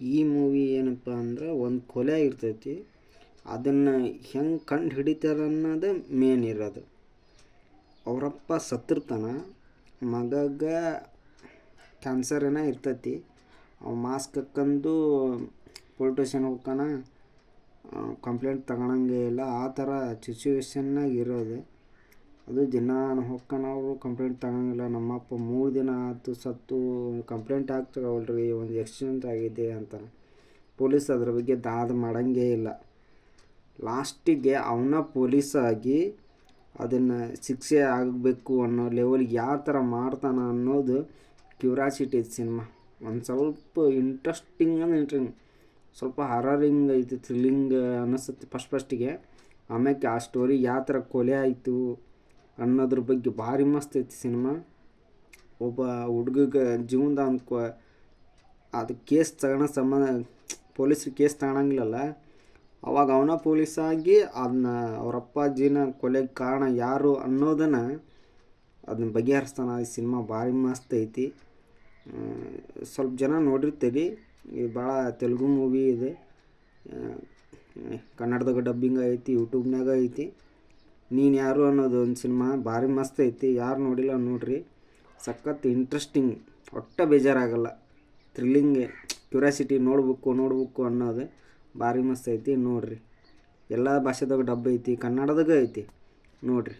ಈ ಮೂವಿ ಏನಪ್ಪ ಅಂದ್ರೆ ಒಂದು ಕೊಲೆ ಇರ್ತೈತಿ. ಅದನ್ನು ಹೆಂಗೆ ಕಂಡು ಹಿಡಿತಾರೆ ಅನ್ನೋದು ಮೇನ್ ಇರೋದು. ಅವರಪ್ಪ ಸತ್ತಿರ್ತಾನ, ಮಗಗ ಕ್ಯಾನ್ಸರ್ ಏನೋ ಇರ್ತೈತಿ. ಅವ ಮಾಸ್ಕ್ ಹಾಕ್ಕಂಡು ಪೊಲೀಸ್ ಸ್ಟೇಷನ್ ಹೋಗ್ತಾನ ಕಂಪ್ಲೇಂಟ್ ತಗೊಳಂಗೆ ಇಲ್ಲ, ಆ ಥರ ಸಿಚುವೇಶನ್ನಾಗ ಇರೋದು. ಅದು ದಿನ ಹೊಕ್ಕನವರು ಕಂಪ್ಲೇಂಟ್ ತಗೊಂಗಿಲ್ಲ. ನಮ್ಮಪ್ಪ ಮೂರು ದಿನ ಆಯ್ತು ಸತ್ತು. ಕಂಪ್ಲೇಂಟ್ ಯಾಕೆ ತಗೊವಲ್ರಿ ಒಂದು ಎಕ್ಸಿಡೆಂಟ್ ಆಗಿದೆ ಅಂತ ಪೊಲೀಸ್ ಅದ್ರ ಬಗ್ಗೆ ದಾದ ಮಾಡಂಗೇ ಇಲ್ಲ. ಲಾಸ್ಟಿಗೆ ಅವನ ಪೊಲೀಸ್ ಆಗಿ ಅದನ್ನು ಶಿಕ್ಷೆ ಆಗಬೇಕು ಅನ್ನೋ ಲೆವೆಲ್ಗೆ ಯಾವ ಥರ ಮಾಡ್ತಾನೆ ಅನ್ನೋದು ಕ್ಯೂರಾಸಿಟಿ ಸಿನಿಮಾ ಒಂದು ಸ್ವಲ್ಪ ಇಂಟ್ರೆಸ್ಟಿಂಗ್ ಅಂದ್ರೆ ಇಂಟ್ರೆಂಗ್ ಸ್ವಲ್ಪ ಹರರಿಂಗ್ ಐತಿ ಥ್ರಿಲ್ಲಿಂಗ್ ಅನ್ನಿಸುತ್ತೆ ಫಸ್ಟ್ ಫಸ್ಟಿಗೆ ಆಮ್ಯಾಕೆ ಆ ಸ್ಟೋರಿ ಯಾವ ಥರ ಕೊಲೆ ಆಯಿತು ಅನ್ನೋದ್ರ ಬಗ್ಗೆ ಭಾರಿ ಮಸ್ತ್ ಐತಿ ಸಿನಿಮಾ. ಒಬ್ಬ ಹುಡುಗ ಜೀವನದ ಅನ್ಕೋ ಅದು ಕೇಸ್ ತಗೊಳೋ ಸಂಬಂಧ ಪೊಲೀಸ್ರಿಗೆ ಕೇಸ್ ತಗೊಳಂಗಿಲ್ಲಲ್ಲ ಅವಾಗ ಅವನ ಪೊಲೀಸ್ ಆಗಿ ಅದನ್ನ ಅವ್ರ ಅಪ್ಪಾಜಿನ ಕೊಲೆಗೆ ಕಾರಣ ಯಾರು ಅನ್ನೋದನ್ನು ಅದನ್ನ ಬಗೆಹರಿಸ್ತಾನೆ ಈ ಸಿನಿಮಾ ಭಾರಿ ಮಸ್ತ್ ಐತಿ. ಸ್ವಲ್ಪ ಜನ ನೋಡಿರ್ತೀರಿ ಇದು ಭಾಳ ತೆಲುಗು ಮೂವಿ ಇದೆ. ಕನ್ನಡದಾಗ ಡಬ್ಬಿಂಗ್ ಐತಿ, ಯೂಟ್ಯೂಬ್ನಾಗ ಐತಿ. ನೀನು ಯಾರು ಅನ್ನೋದು ಒಂದು ಸಿನಿಮಾ ಭಾರಿ ಮಸ್ತ್ ಐತಿ, ಯಾರು ನೋಡಿಲ್ಲ ನೋಡ್ರಿ. ಸಖತ್ ಇಂಟ್ರೆಸ್ಟಿಂಗ್ ಒಟ್ಟ ಬೇಜಾರಾಗಲ್ಲ. ಥ್ರಿಲ್ಲಿಂಗ್ ಕ್ಯೂರಿಯಾಸಿಟಿ ನೋಡ್ಬೇಕು ನೋಡ್ಬೇಕು ಅನ್ನೋದು ಭಾರಿ ಮಸ್ತ್ ಐತಿ ನೋಡ್ರಿ. ಎಲ್ಲ ಭಾಷೆದಾಗ ಡಬ್ ಐತಿ, ಕನ್ನಡದಾಗ ಐತಿ ನೋಡ್ರಿ.